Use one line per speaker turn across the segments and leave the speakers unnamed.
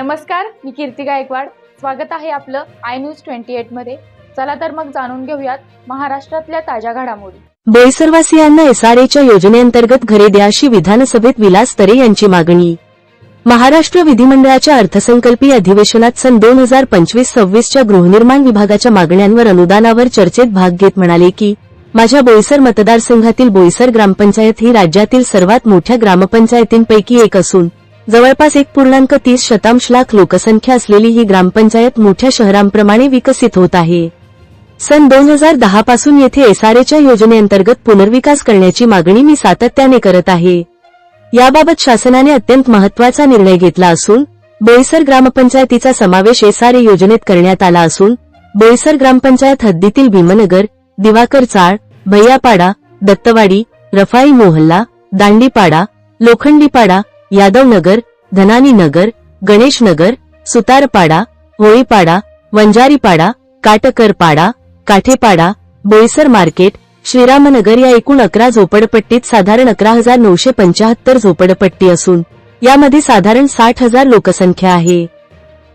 नमस्कार मी कीर्ती गायकवाड. स्वागत आहे आपलं आय न्यूज ट्वेंटी एटमध्ये. चला तर मग जाणून घेऊयात महाराष्ट्रातल्या ताज्या घडामोडी.
बोईसरवासियांना एसआरएच्या योजनेअंतर्गत घरे द्या अशी विधानसभेत विलास तरे यांची मागणी. महाराष्ट्र विधिमंडळाच्या अर्थसंकल्पीय अधिवेशनात सन दोन हजार पंचवीस सव्वीसच्या गृहनिर्माण विभागाच्या मागण्यांवर अनुदानावर चर्चेत भाग घेत म्हणाले की माझ्या बोईसर मतदारसंघातील बोईसर ग्रामपंचायत ही राज्यातील सर्वात मोठ्या ग्रामपंचायतींपैकी एक असून जवळपास एक पूर्णांक तीस शतांश लाख लोकसंख्या असलेली ही ग्रामपंचायत मोठ्या शहरांप्रमाणे विकसित होत आहे. सन दोन हजार दहा पासून येथे एसआरएच्या योजनेअंतर्गत पुनर्विकास करण्याची मागणी मी सातत्याने करत आहे. याबाबत शासनाने अत्यंत महत्त्वाचा निर्णय घेतला असून बोईसर ग्रामपंचायतीचा समावेश एसआरए योजनेत करण्यात आला असून बोईसर ग्रामपंचायत हद्दीतील भीमनगर दिवाकर चाळ भैयापाडा दत्तवाडी रफाई मोहल्ला दांडीपाडा लोखंडीपाडा यादवनगर धनानीनगर गणेशनगर सुतारपाडा होळीपाडा वंजारीपाडा काटकरपाडा काठेपाडा बोईसर मार्केट श्रीरामनगर या एकूण अकरा झोपडपट्टीत साधारण अकरा हजार नऊशे पंचाहत्तर झोपडपट्टी असून यामध्ये साधारण साठ हजार लोकसंख्या आहे.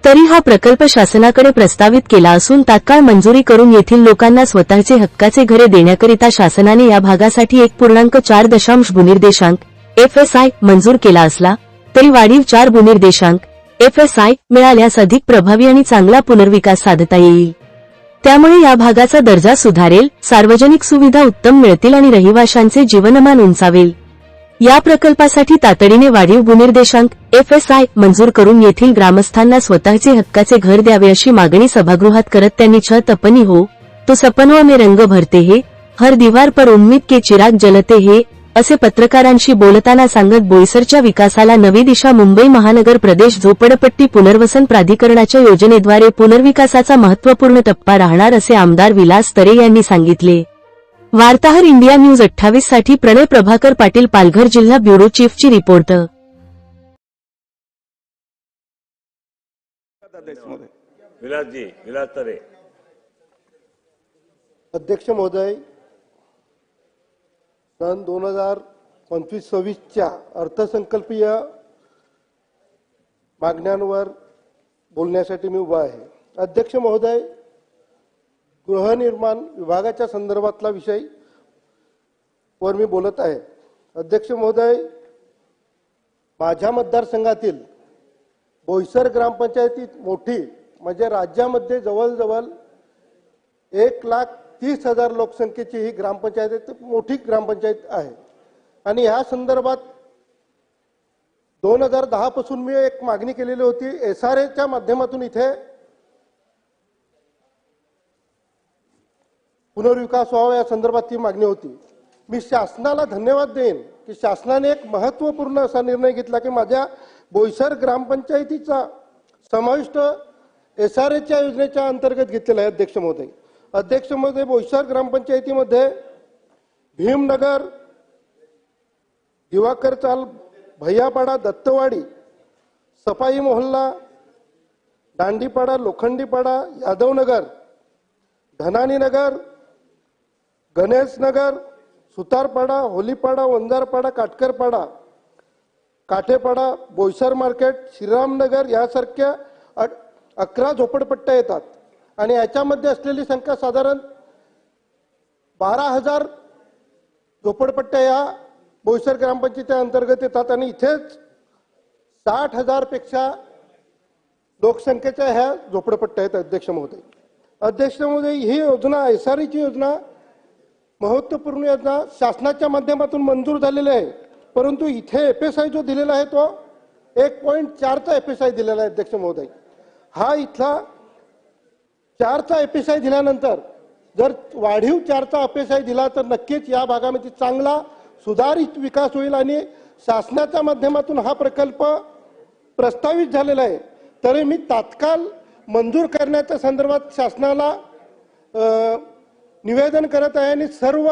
तरी हा प्रकल्प शासनाकडे प्रस्तावित केला असून तात्काळ मंजुरी करून येथील लोकांना स्वतःचे हक्काचे घरे देण्याकरिता शासनाने या भागासाठी एक पूर्णांक चार दशांश भूनिर्देशांक एफएसआय मंजूर केला असला तरी वाढीव चार भूनिर्देशांक एफएसआय मिळाल्यास अधिक प्रभावी आणि चांगला पुनर्विकास साधता येईल. त्यामुळे या भागाचा दर्जा सुधारेल सार्वजनिक सुविधा उत्तम मिळतील आणि रहिवाशांचे जीवनमान उंचावेल. या प्रकल्पासाठी तातडीने वाढीव भूनिर्देशांक एफएसआय मंजूर करून येथील ग्रामस्थांना स्वतःचे हक्काचे घर द्यावे अशी मागणी सभागृहात करत त्यांनी छ तपनी हो तो सपनवा में रंग भरते हे हर दीवार पर उम्मीद के चिराग जलते हे असे पत्रकारांशी बोलताना सांगत बोईसरच्या विकासाला नवी दिशा मुंबई महानगर प्रदेश झोपडपट्टी पुनर्वसन प्राधिकरणाच्या योजनेद्वारे पुनर्विकासाचा महत्त्वपूर्ण टप्पा राहणार असे आमदार विलास तरे यांनी सांगितले. वार्ताहर इंडिया न्यूज अठ्ठावीससाठी प्रणय प्रभाकर पाटील पालघर जिल्हा ब्युरो चीफची रिपोर्ट.
विलासजी विलास तरे.
अध्यक्ष महोदय सन दोन हजार पंचवीस सव्वीसच्या अर्थसंकल्पीय मागण्यांवर बोलण्यासाठी मी उभा आहे. अध्यक्ष महोदय गृहनिर्माण विभागाच्या संदर्भातला विषय वर मी बोलत आहे. अध्यक्ष महोदय माझ्या मतदारसंघातील बोईसर ग्रामपंचायतीत मोठी म्हणजे राज्यामध्ये जवळजवळ एक लाख तीस हजार लोकसंख्येची ही ग्रामपंचायत आहे मोठी ग्रामपंचायत आहे. आणि ह्या संदर्भात दोन हजार दहापासून मी एक मागणी केलेली होती एस आर एच्या माध्यमातून इथे पुनर्विकास व्हावा या संदर्भात ती मागणी होती. मी शासनाला धन्यवाद देईन की शासनाने एक महत्त्वपूर्ण असा निर्णय घेतला की माझ्या बोईसर ग्रामपंचायतीचा समाविष्ट एस आर एच्या योजनेच्या अंतर्गत घेतलेला आहे अध्यक्ष महोदय. अध्यक्ष महोदय बोईसर ग्रामपंचायतीमध्ये भीमनगर दिवाकर चाल भैयापाडा दत्तवाडी सफाई मोहल्ला दांडीपाडा लोखंडीपाडा यादवनगर धनानीनगर गणेशनगर सुतारपाडा होलीपाडा वंजारपाडा काटकरपाडा काठेपाडा बोईसर मार्केट श्रीरामनगर यासारख्या अकरा झोपडपट्ट्या येतात. आणि याच्यामध्ये असलेली संख्या साधारण बारा हजार झोपडपट्ट्या या बोईसर ग्रामपंचायती अंतर्गत येतात आणि इथेच साठ हजारपेक्षा लोकसंख्येच्या ह्या झोपडपट्ट्या आहेत अध्यक्ष महोदय. अध्यक्ष महोदय ही योजना एस आर योजना महत्त्वपूर्ण योजना शासनाच्या माध्यमातून मंजूर झालेली आहे. परंतु इथे एफ एस आय जो दिलेला आहे तो एक पॉईंट चारचा एफ एस आय दिलेला आहे अध्यक्ष महोदय. हा इथला चारचा एफ एस आय दिल्यानंतर जर वाढीव चारचा एफ एस आय दिला तर नक्कीच या भागामध्ये चांगला सुधारित विकास होईल आणि शासनाच्या माध्यमातून हा प्रकल्प प्रस्तावित झालेला आहे. तरी मी तात्काळ मंजूर करण्याच्या संदर्भात शासनाला निवेदन करत आहे आणि सर्व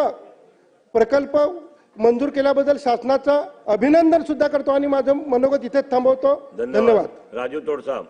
प्रकल्प मंजूर केल्याबद्दल शासनाचं अभिनंदन सुद्धा करतो आणि माझं मनोगत इथेच थांबवतो. धन्यवाद.
राजू तोडसाम.